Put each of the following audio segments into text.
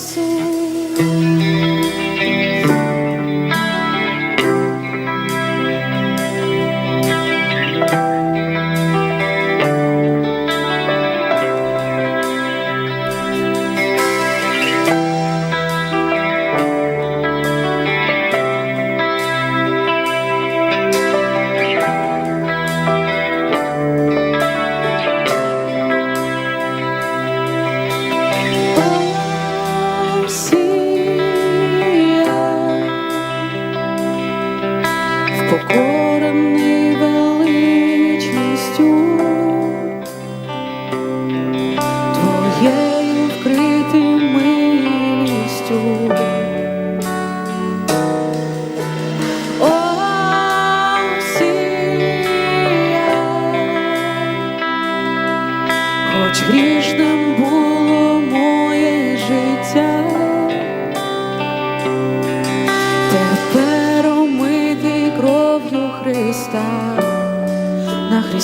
诉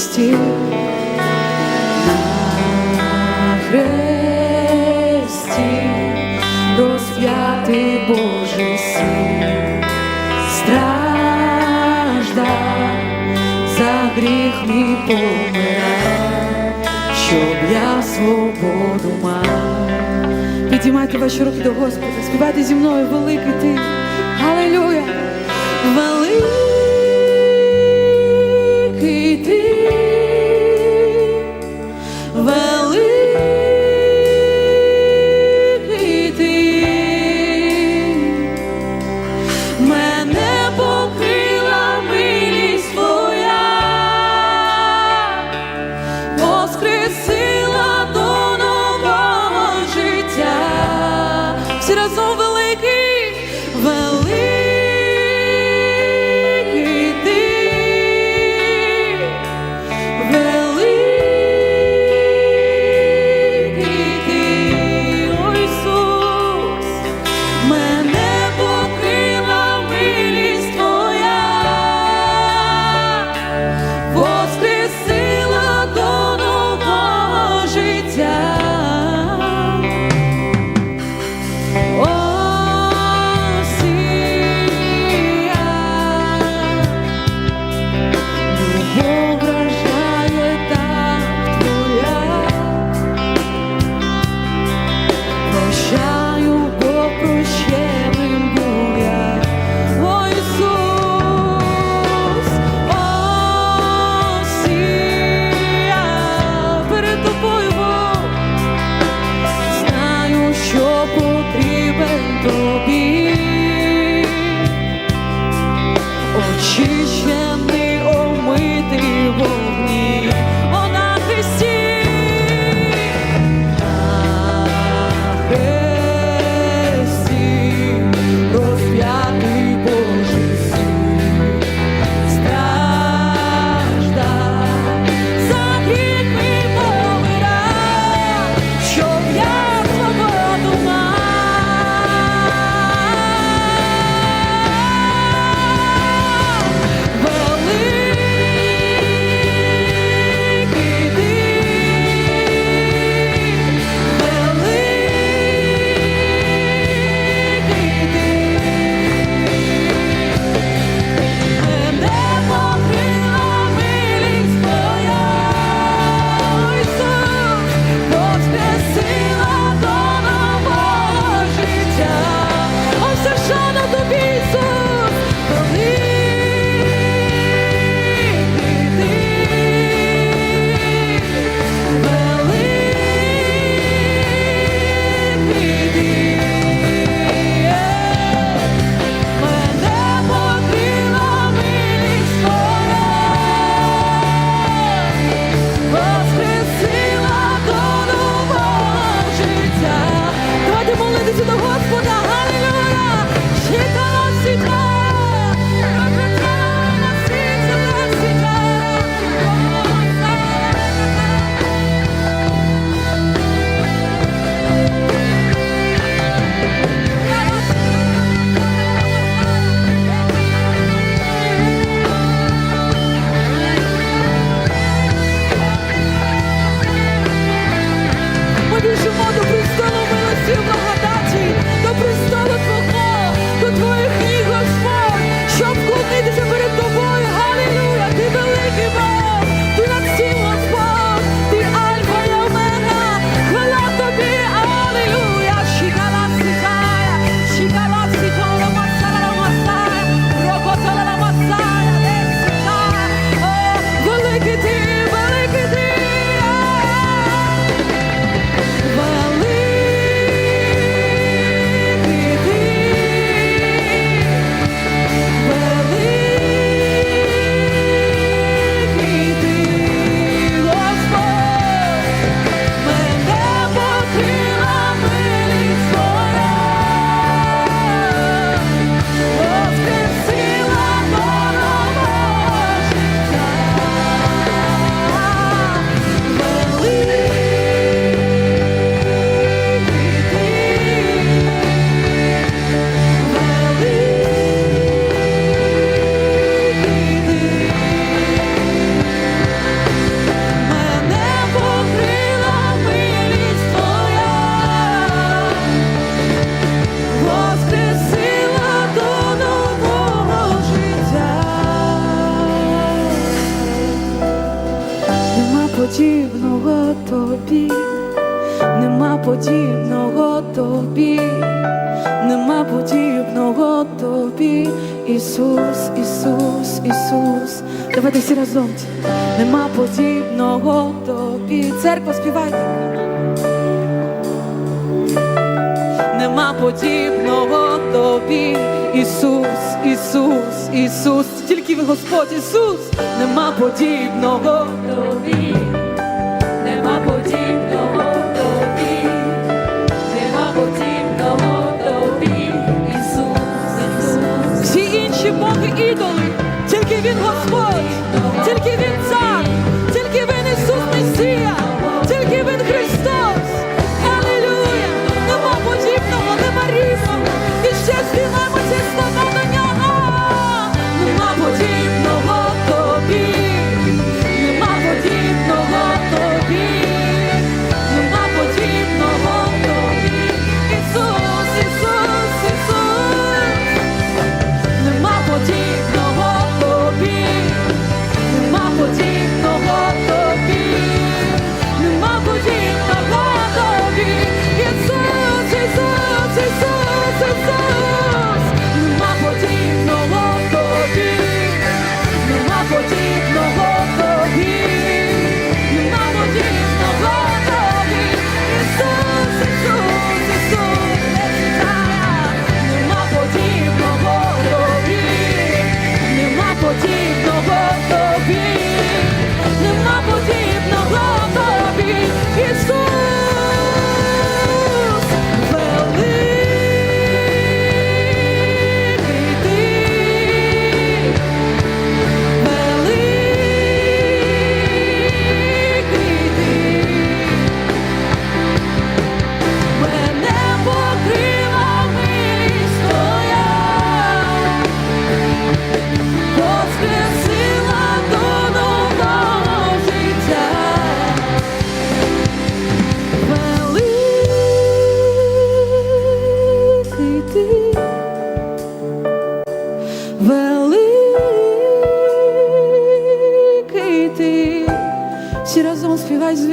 Христі на Божий син страждав за гріх мій помирав, щоб я свободу мав. Підіймайте ваші руки до Господа, співайте зі мною великий ти, Галилюя, великий. 直觉这是猫的 тобі, Ісус, Ісус, Ісус. Давайте всі разом. Нема подібного тобі. Церква співайте. Нема подібного тобі, Ісус, Ісус, Ісус. Тільки ви Господь, Ісус, нема подібного тобі.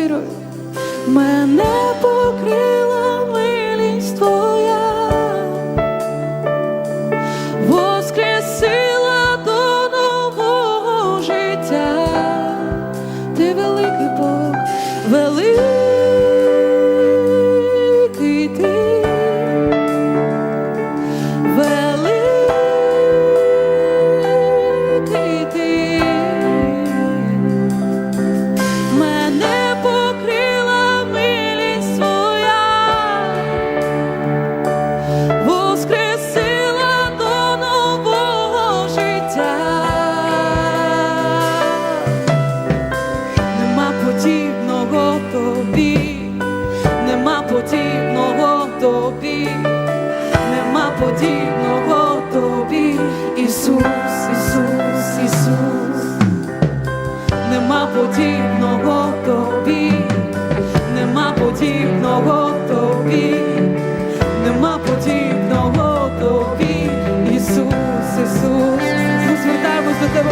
вірою мене покрила милість твоя, воскресила до нового життя, ти великий Бог, великий.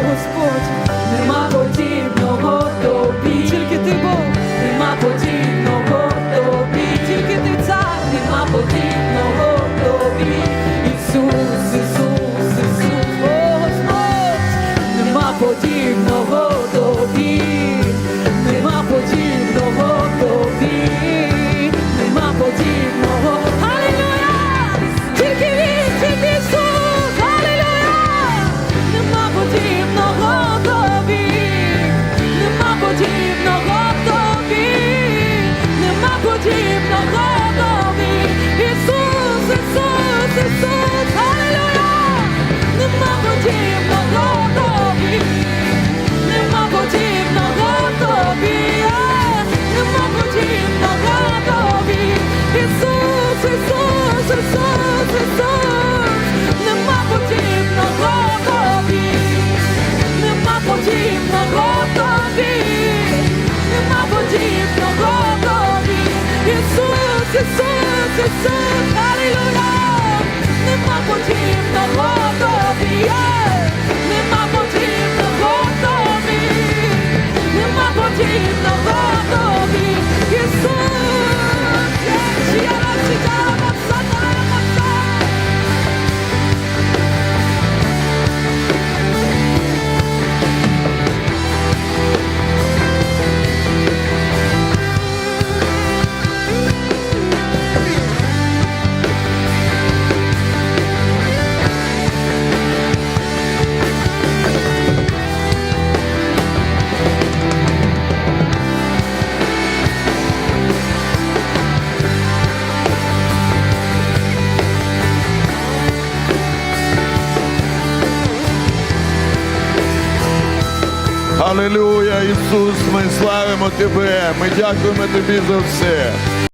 Господь. Алілуя, Ісус, ми славимо Тебе. Ми дякуємо Тобі за все.